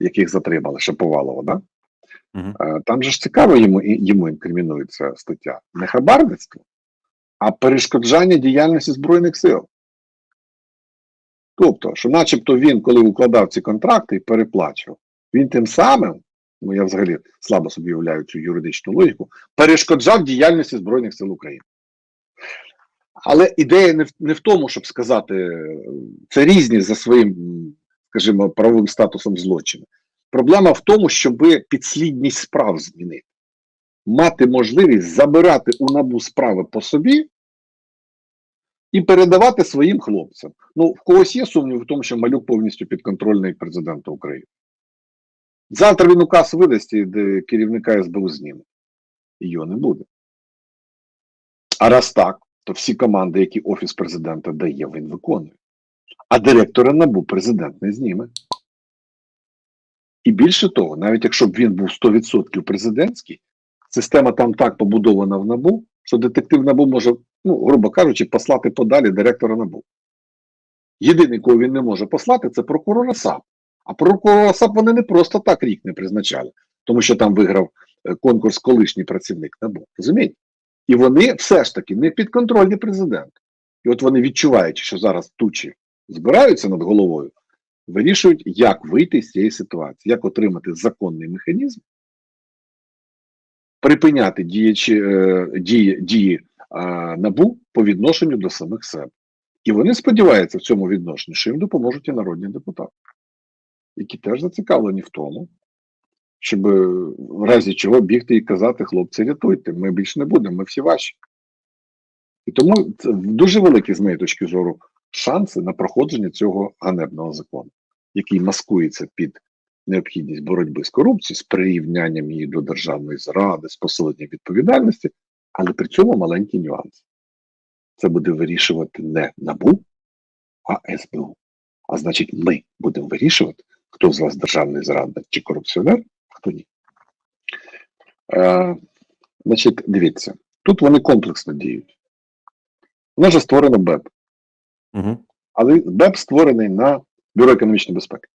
яких затримали, Шаповалова, да? Е, там же ж цікаво йому, йому інкримінується стаття. Не хабарництво, а перешкоджання діяльності Збройних сил. Тобто, що начебто він, коли укладав ці контракти і переплачував, він тим самим, ну я взагалі слабо собі уявляю цю юридичну логіку, перешкоджав діяльності Збройних сил України. Але ідея не в, не в тому, щоб сказати, е, це різні за своїм, скажімо, правовим статусом злочини. Проблема в тому, щоб підслідність справ змінити, мати можливість забирати у набу справи по собі і передавати своїм хлопцям. Ну, в когось є сумнів в тому, що малюк повністю підконтрольний президента України. Завтра він указ видасть, і керівника СБУ зніме. Його не буде. А раз так, то всі команди, які Офіс президента дає, він виконує. А директора НАБУ президент не зніме. І більше того, навіть якщо б він був 100% президентський, система там так побудована в НАБУ, що детектив НАБУ може, ну, грубо кажучи, послати подалі директора НАБУ. Єдиний, кого він не може послати, це прокурора САП. А прокурора САП вони не просто так рік не призначали, тому що там виграв е, конкурс колишній працівник НАБУ. Розумієте? І вони все ж таки не підконтрольні президенту. І от вони відчуваючи, що зараз тучі збираються над головою, вирішують, як вийти з цієї ситуації, як отримати законний механізм, припиняти діячі, е, дії, дії набу по відношенню до самих себе. І вони сподіваються в цьому відношенні, що їм допоможуть і народні депутати, які теж зацікавлені в тому, щоб е, в разі чого бігти і казати, хлопці, рятуйте, ми більше не будемо, ми всі ваші. І тому це дуже великі, з моєї точки зору, шанси на проходження цього ганебного закону, який маскується під необхідність боротьби з корупцією, з прирівнянням її до державної зради, з посиленням відповідальності, але при цьому маленький нюанс. Це буде вирішувати не НАБУ, а СБУ. А значить, ми будемо вирішувати, хто з вас державний зрадник чи корупціонер, хто ні. Е, значить, дивіться, тут вони комплексно діють. У нас же створено БЕП. Мгм. Але БЕП створений на Бюро економічної безпеки.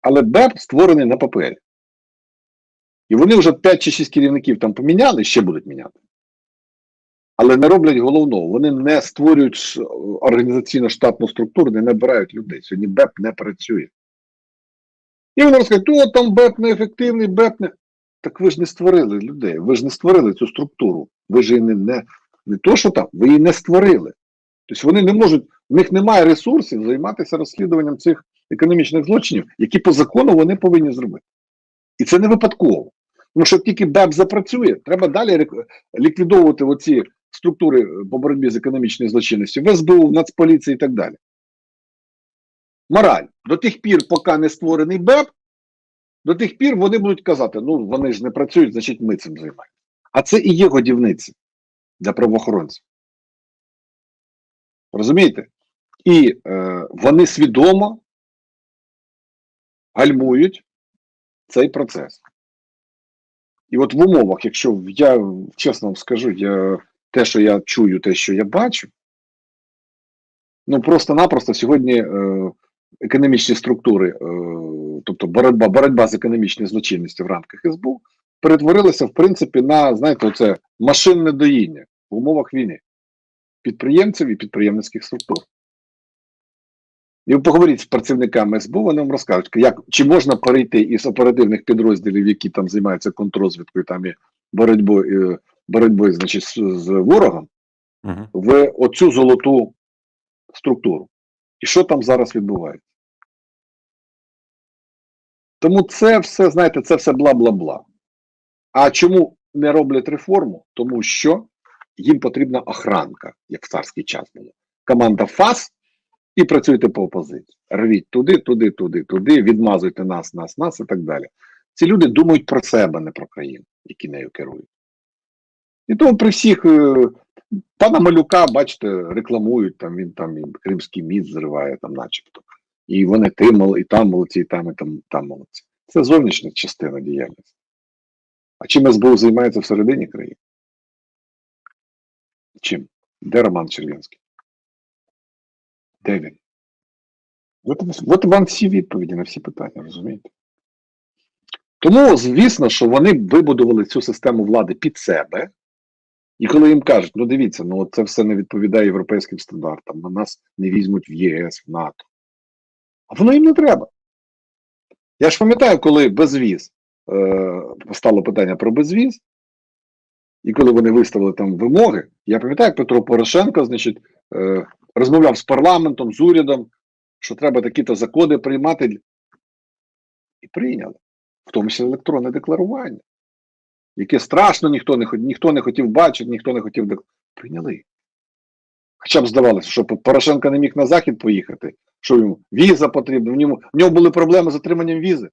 Але БЕП створений на папері. І вони вже 5 чи 6 керівників там поміняли, ще будуть міняти. Але не роблять головного. Вони не створюють організаційно-штатну структуру, не набирають людей. Сьогодні БЕП не працює. І вони розкажуть, о, там БЕП неефективний, БЕП не. Так ви ж не створили людей, ви ж не створили цю структуру. Ви ж її не, не, не то, що там, ви її не створили. Тобто вони не можуть, в них немає ресурсів займатися розслідуванням цих економічних злочинів, які по закону вони повинні зробити. І це не випадково. Тому що тільки БЕП запрацює, треба далі ліквідовувати оці структури по боротьбі з економічною злочинністю в СБУ, в Нацполіції і так далі. Мораль. До тих пір, поки не створений БЕП, до тих пір вони будуть казати: ну вони ж не працюють, значить ми цим займаємося. А це і є годівниці для правоохоронців. Розумієте? І е, вони свідомо гальмують цей процес. І от в умовах, якщо я чесно вам скажу, я, те, що я чую, те, що я бачу, ну просто-напросто сьогодні е, економічні структури, е, тобто боротьба, боротьба з економічною злочинністю в рамках СБУ, перетворилися, в принципі, на, знаєте, оце машинне доїння в умовах війни підприємців і підприємницьких структур. І ви поговоріть з працівниками СБУ, вони вам розкажуть, як, чи можна перейти із оперативних підрозділів, які там займаються контррозвідкою там і боротьбою, е, боротьбою значить, з, ворогом, Мгм. в оцю золоту структуру. І що там зараз відбувається? Тому це все, знаєте, це все бла-бла-бла. А чому не роблять реформу? Тому що їм потрібна охранка, як в царський час було. Команда ФАС і працюйте по опозиції. Рвіть туди, туди, туди, туди, відмазуйте нас, нас, нас і так далі. Ці люди думають про себе, не про країну, які нею керують. І тому при всіх е, пана Малюка, бачите, рекламують, там він там Кримський міст зриває, там, начебто. І вони ти мол- і там молодці, і там, і там, там молодці. Це зовнішня частина діяльності. А чим СБУ займається всередині країни? Чим? Де Роман Червінський? Де він? От, от вам всі відповіді на всі питання, розумієте? Тому, звісно, що вони вибудували цю систему влади під себе. І коли їм кажуть, ну дивіться, ну це все не відповідає європейським стандартам, на нас не візьмуть в ЄС, в НАТО. А воно їм не треба. Я ж пам'ятаю, коли безвіз, е, стало питання про безвіз, і коли вони виставили там вимоги, я пам'ятаю, як Петро Порошенко, значить, е, розмовляв з парламентом, з урядом, що треба такі-то закони приймати. І прийняли. В тому числі електронне декларування, яке страшно ніхто не, ніхто не хотів бачити, ніхто не хотів дек... Прийняли. Хоча б здавалося, що Порошенко не міг на захід поїхати, що йому віза потрібна, в ньому, в нього були проблеми з отриманням візи.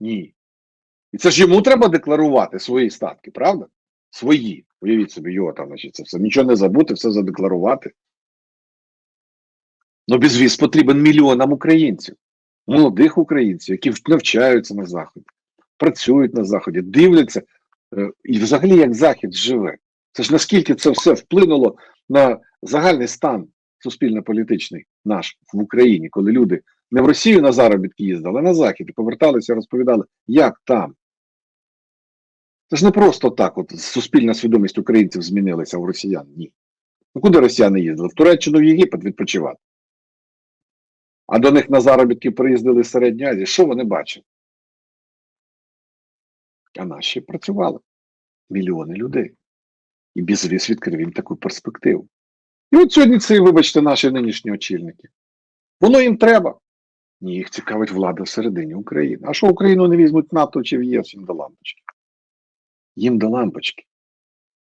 Ні. І це ж йому треба декларувати свої статки, правда? Свої. Уявіть собі, його там, значить, це все. Нічого не забути, все задекларувати. Ну, безвіз потрібен мільйонам українців, молодих українців, які навчаються на заході, працюють на заході, дивляться, е, і взагалі як захід живе. Це ж наскільки це все вплинуло на загальний стан суспільно-політичний наш в Україні, коли люди не в Росію на заробітки їздили, а на захід і поверталися, розповідали, як там. Це ж не просто так, от суспільна свідомість українців змінилася в росіян. Ні. Ну куди росіяни їздили? В Туреччину в Єгипет відпочивати. А до них на заробітки приїздили з Середньої Азії. Що вони бачили? А наші працювали. Мільйони людей. І безвіз відкрив їм таку перспективу. І от сьогодні це, вибачте, наші нинішні очільники. Воно їм треба. Ні, їх цікавить влада всередині України. А що Україну не візьмуть НАТО чи в ЄС їм до лампочки? Їм до лампочки.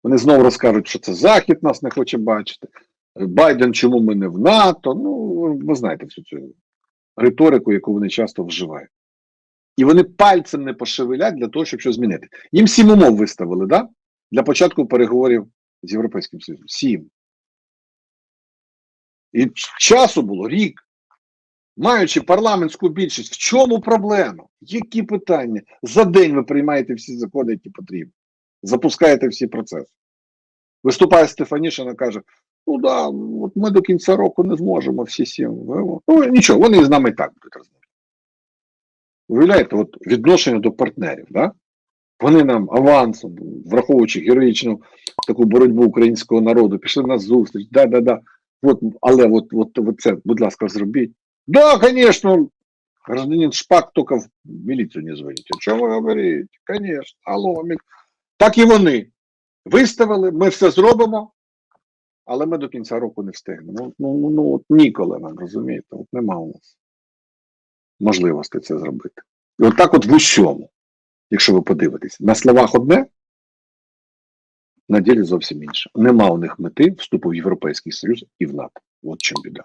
Вони знову розкажуть, що це Захід нас не хоче бачити. Байден, чому ми не в НАТО? Ну, ви знаєте всю цю риторику, яку вони часто вживають. І вони пальцем не пошевелять для того, щоб щось змінити. Їм сім умов виставили, да? Для початку переговорів з Європейським Союзом. Сім. І часу було рік. Маючи парламентську більшість, в чому проблема? Які питання? За день ви приймаєте всі закони, які потрібні. Запускаєте всі процеси. Виступає Стефанішина, каже: ну да, от ми до кінця року не зможемо всі сім. Ну нічого, вони з нами і так будуть розмовляти. Уявляєте, от відношення до партнерів, да? Вони нам авансом, враховуючи героїчну таку боротьбу українського народу, пішли на зустріч, да-да-да. От, але от, от, от це, будь ласка, зробіть. Да, конечно, гражданин Шпак тільки в міліцію не дзвонить. Що ви говорите? Конечно, алло, мі... так і вони. Виставили, ми все зробимо, але ми до кінця року не встигнемо. Ну, ну, ну от ніколи нам, розумієте, от нема у нас можливості це зробити. І от так от в усьому, якщо ви подивитесь, на словах одне, на ділі зовсім інше. Нема у них мети вступу в Європейський Союз і в НАТО. От чим біда.